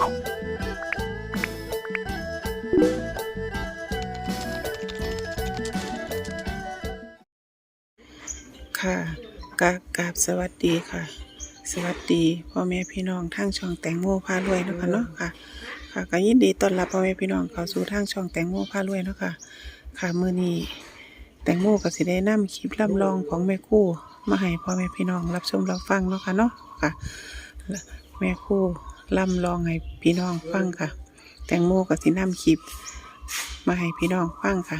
ค่ะกราบกราบสวัสดีค่ะ สวัสดีพ่อแม่พี่น้องทางช่องแตงโมพารวยเนาะคะเนาะค่ะ ค่ะก็ยินดีต้อนรับพ่อแม่พี่น้องเข้าสู่ทางช่องแตงโมพารวยเนาะค่ะ ค่ะมื้อนี้แตงโมก็สิได้นำคลิปลำลองของแม่คู่ มาให้พ่อแม่พี่น้องรับชมรับฟังเนาะค่ะเนาะค่ะ แม่คู่ ลำลองให้พี่น้องฟังค่ะ แตงโมก็สินำคลิป มาให้พี่น้องฟังค่ะ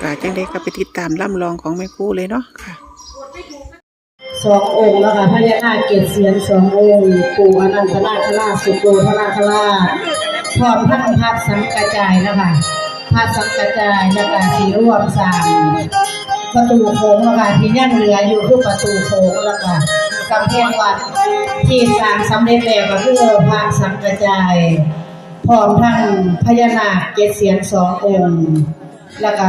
ก็จังได้ก็ไปติดตามลำลองของแม่คู่เลยเนาะค่ะสององค์แล้วค่ะพญานาคเกศเสียนสององค์ปู่อนันตนาคราชสุโธพนาคราชพร้อมทั้งพัดสังกระจายนะคะพัดสังกระจายแล้วก็สีร่วมสามประตูโค้งแล้วค่ะที่ยังเหลืออยู่คือประตูโค้งแล้วค่ะ กำแพงวัดที่สร้างสำเร็จแล้วก็คือพัดสังกระจายพร้อมทั้งพญานาคเกศเสียนสององค์แล้วก็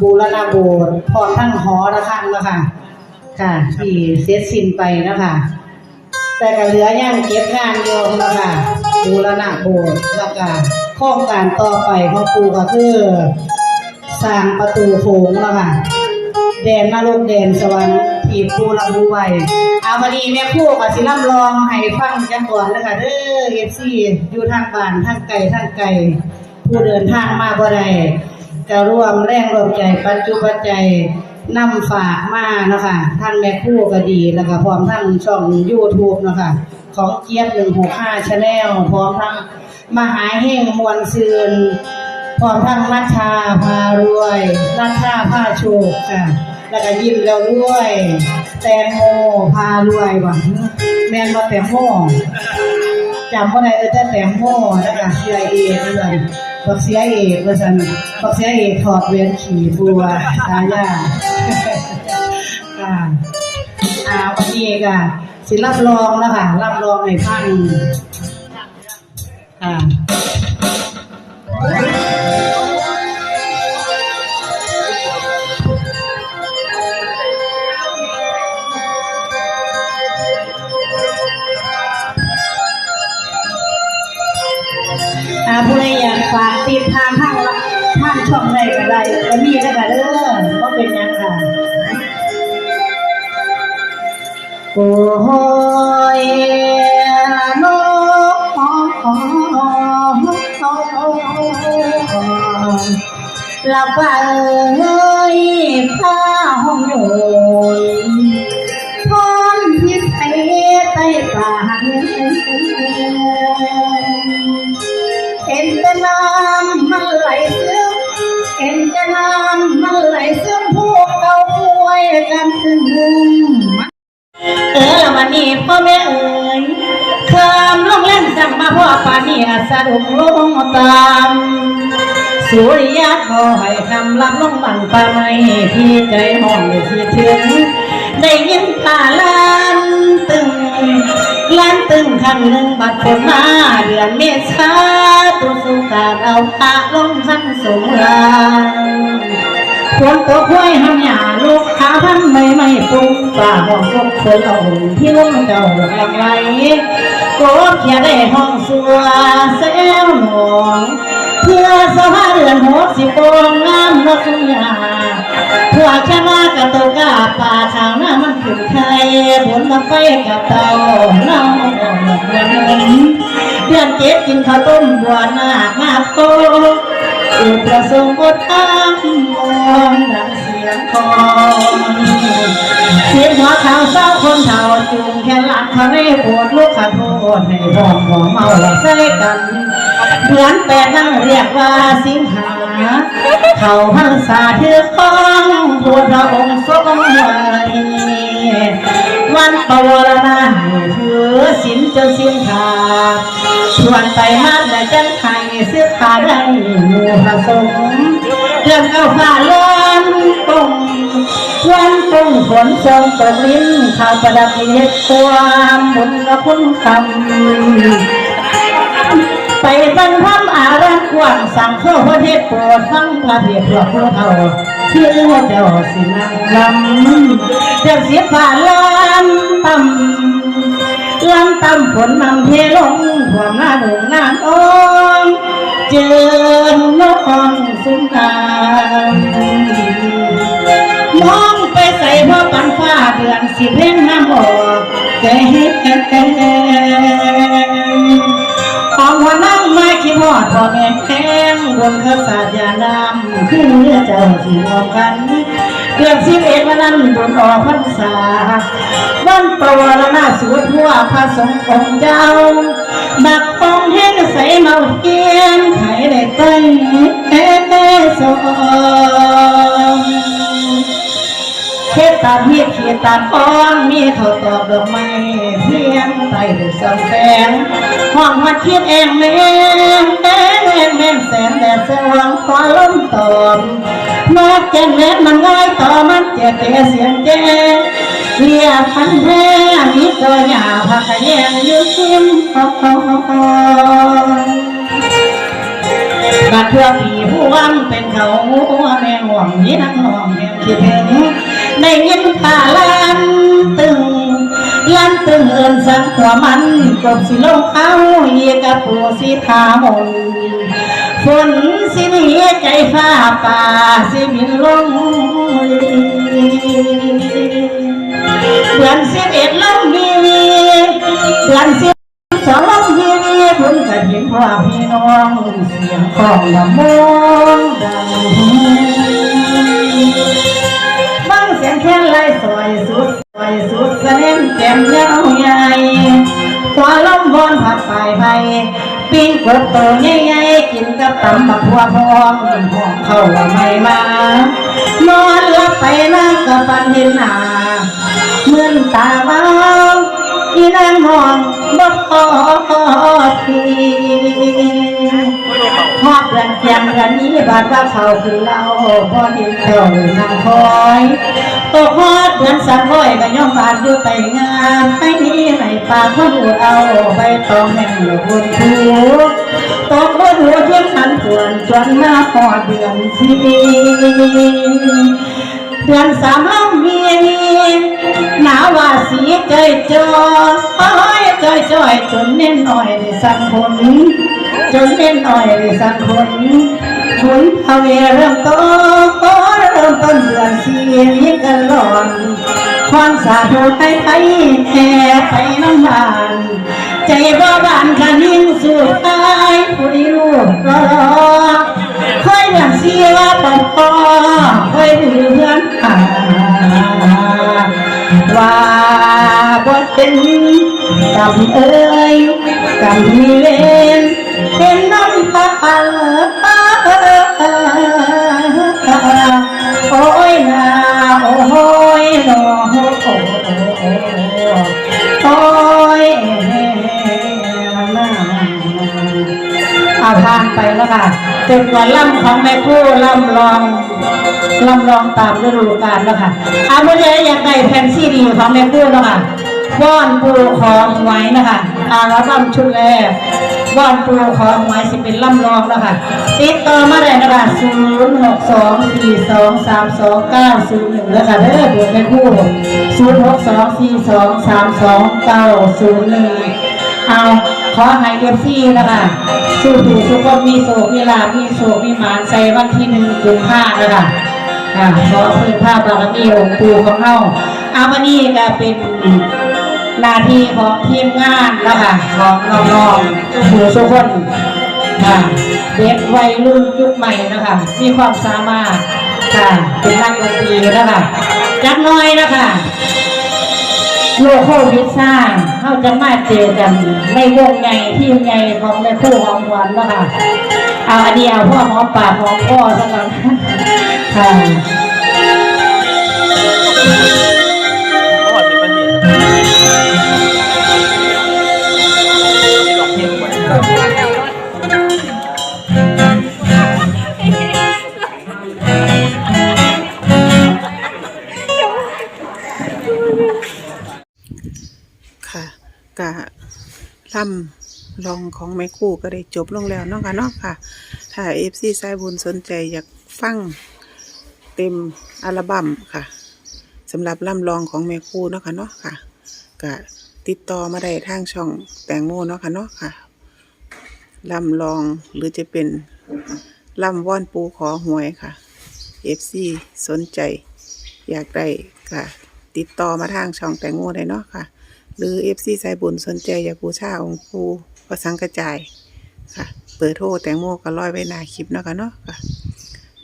บูรณาโบสถ์พร้อมทั้งหอระฆังแล้วค่ะค่ะที่เสร็จสิ้นไปนะคะแต่ก็เหลือยังเก็บงานอยู่นะคะบูรณะโบสถ์แล้วก็โครงการต่อไปของครูก็คือสร้างประตูโขงแล้วค่ะแดนนรกแดนสวรรค์ที่ครูรับรู้ไว้ เอาวันนี้แม่ครูก็สิร่ำลองให้ฟังจังก่อนนะคะเด้อเอฟซีอยู่ทางบ้านทางไกลทางไกลผู้เดินทางมาบ่ได้จะร่วมแรงร่วมใจปัจจุปัจจัยนำฝากมานะคะท่านแม่คู่ก็ดีแล้วก็พร้อมทั้งช่อง YouTube เนาะคะของเจี๊ยบ165 Channel พร้อมทั้งมหาเฮงมวลซืนพร้อมทั้งนัชชาพารวยนัชชาผ้าโชคค่ะ แล้วก็ยิ้มแล้วรวย แตงโมพารวยหวังแม่นมาแตงโมจำว่าไดเออแต่แตงโมแล้วก็เสียเอกนั่นเลยบักเสียเอกว่าซั่นบักเสียเอกถอดเวียนขี่บัวตายาค่ะอ่าวันนี้ก็สิรับรองแล้วค่ะรับรองในพันค่ะ ช่องไหนก็ได้ก็มีก็ได้เด้อก็เป็นยังค่ะโอ้ยนกลาไปเอ้ยผ้าห้องโย ล่าพ่อปานี่สะดุ้งลงตามสุริยะขอให้คำรับลงบังปาไม่ที่ใจห้องได้คิดถึงได้ยินป่าลานตึงลานตึงครั้งหนึ่งบัดฝนมาเดือนเมษาตุสุกาเอาพระลงทันสงรานฝนตกห้วยห้ามหยาลูกขาพันไม่ไม่ปุ้งป่าห้องกบเคยเอาที่ลงเจ้าหลังไหล กบเขียได้ห้องสัวเซลหนองเพื่อสภาเรือนหกสิบโองงามนกสุญาพวกชนะกับตัวกาป่าชาวนามันขึ้นไทยผลมาไฟกับเตาเน่าเดือนเดือนเจ็ดกินข้าวต้มบัวหน้ามาโตอุประสมบทตั้งมองดังเสียงคอนเสียงหัวขาวเศร้าคนเฒ่าจูงแค่หลังเขาได้ปว ดลูกขัดโทษให้พร้อมหัวเมาใส่กัน เหมือนแปดนั่งเรียกว่าสิงหา เขาพันษาเทือกคองปวดพระองค์ทรงไว้วันปวารณาถือสินเจ้าสินขาชวนไปมาแต่จันไข่เสื้อขาได้หมู่ผสมเรื่องเอาผ้าลง วันตรงฝนทรงตกลิ้นข่าวประดับเฮ็ดความบุญกับคุณคำไปบรรพมอารักกว้างสั่งเข้าประเทศโปรดฟังพระเพียรพวกพวกเขาที่เเจ้าสินังลำเจ้าเสียผ่านลำต่ำลำตำฝนนำเทลงท่วหน้าดงน้ำอ้อมเจอน้องสุนทรมอง ไปใส่พ่อปันฟ้าเดือนสิเพ่งห้ามออกใจแก่ของว่านั่งมาคิดฮอดพอแม่แข้งบนข้าสาดยาดำขึ้นเรือเจ้าที่มองกันเดือนสิบเอ็ดวันนั้นบนออกพรรษาวันปวารณาสวดทั่วพระสงฆ์องค์เจ้าบักฟองแห้งใสเมาเกียนไข่ได้ ตามเฮียเขียตามอ้อนมีเขาตอกดอกไม้เพียงไต่ได้สองแสงห้องมาคิดเองแม่งแม่งแม่งแม่งแสนแดดสว่างฟ้าล้มตอมมาแก่นแม่มันง่ายต่อมันเจ็บเสียงแจ้เรียกพันแท้มีตัวหยาผักแยงอยู่ซิมอ๋อบัดเพื่อผีผู้วังเป็นเขาแม่ห่วงนี้นักห่วงแม่คิดถึง ได้ยินข่าลันตึงลันตึงเอินสังหัวมันกบสิลงเอาเยียกับปูสิทามนฝนสิหนีใจฟ้าป่าสิบินลงเดือนสิบเอ็ดลงมีเดือนสิบสองลมทีวีพุ่นกระถิ่นพ่อพี่น้องเสียงของลำมงดัง งเสียสวยสุดสวยสุดสะเน่นแก้มยาวใหญ่หัวลมบนผักไปไปปิ้งกบโตใหญ่ๆกินกับตำบักหัวพองหอมเข้าว่าไม่มานอนหลับไปนั่งกับปันเห็นหนาเมื่อนตาเบาอีนางมองบ่พอทีหอบเรือนเพียงเรือนนี้บาดว่าเขาคือเราพอเห็นเจ้านางคอย ตกฮอดเดือนสักร้อยก็ย่อมบาดอยู่ไปงานให้นี้ให้ปากคนอูเอาไปตองแห่งหลวงบุญคูตกบนหัวเทียมขันขวนจนมาพอดเดือนสี่เดือนสามห้องมีหนาวว่าสีใจจอยจอยจอยจนเน้นหน่อยสักคนจนเน้นหน่อยสักคนคุณพาเวเริ่มต้นเริ่ มต้นเดือนสี่นี้กันหลอนความสาธุไปไปแห่ไปน้ำบาน ใจบ่บานกันยิ่งสุดท้ายผู้ดีลูกรอเคยเดือนสียว่าปอบปอเคยดือเพื่อนหาว่าบ่เป็นกำเอ้ยกำมีเว นไปแล้วค่ะเป็นวันล่ำของแม่คู่ล่ำลองล่ำลองตามฤดูกาลแล้วค่ะอาเมื่อไรอยากได้แผ่นซีดีของแม่คู่แล้วค่ะว่อนปูของไว้นะคะอาราบัมชุดแรกว่อนปูของไว้สิเป็นล่ำลองแล้วค่ะติดต่อมาได้นะคะศูนย์หกสองสี่สองสามสองเก้าศูนย์หนึ่งแล้วค่ะเด้อเบอร์แม่คู่ศูนย์หกสองสี่สองสามสองเก้าศูนย์หนึ่งเอา ขอให้เอฟซีนะคะสู้ถูกทุกคนมีโศกมีลาภมีโศกมีหมานใส่วันที่หนึ่งกุมภานะคะอ่าขอพื้นผ้าบารมีองค์ปู่ของเฮาอาวันนี้ก็เป็นหน้าที่ของทีมงานนะคะของน้องๆทุกผู้ทุกคนค่ะเด็กวัยรุ่นยุคใหม่นะคะมีความสามารถค่ะเป็นนักดนตรีนะคะจักน้อยนะคะ โลกโควิดซ่าเขาจะมาเจอกันในวงใหญ่ที่ใหญ่ของในคู่หอมหวานแล้วค่ะ เอาอันเดียวพ่อหอมปากหอมคอซะก่อนค่ะก็ว่าสิบนาทีลองเพลงก่อนค่ะ ล่ำลองของแม่คู่ก็ได้จบลงแล้วเนาะค่ะเนาะค่ะ ถ้าเอฟซีสายบุญสนใจอยากฟังเต็มอัลบั้มค่ะสำหรับล่ำลองของแม่คู่เนาะค่ะเนาะค่ะกะติดต่อมาได้ทางช่องแตงโมเนาะค่ะเนาะค่ะลำลองหรือจะเป็นลำว่อนปูขอหวยค่ะ FC สนใจ อยากได้ค่ะ ติดต่อมาทางช่องแตงโมได้เนาะค่ะ หรือเอฟซีสายบุญสนใจอยากบูชาองค์ปูพระสังกระจายค่ะ เปิดโทรแตงโมก็ร้อยไว้หน้าคลิปเนาะค่ะเนาะค่ะ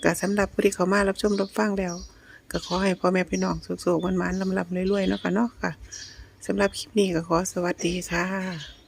ก็สำหรับผู้ที่เขามารับชมรับฟังแล้ว ก็ขอให้พ่อแม่พี่น้องสุขๆมันๆลำๆรวยๆเนาะค่ะเนาะค่ะสำหรับคลิปนี้ก็ขอสวัสดีค่ะ